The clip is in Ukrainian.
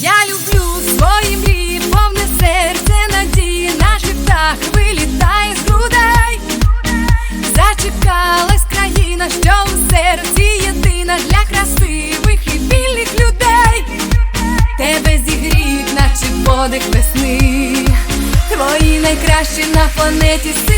Я люблю свої мрії, повне серце надії, на птах вилітає з грудей, зачекалась країна, що у серці єдина для красивих і вільних людей. Тебе зігріть, наче подих весни, твої найкращі на планеті сили.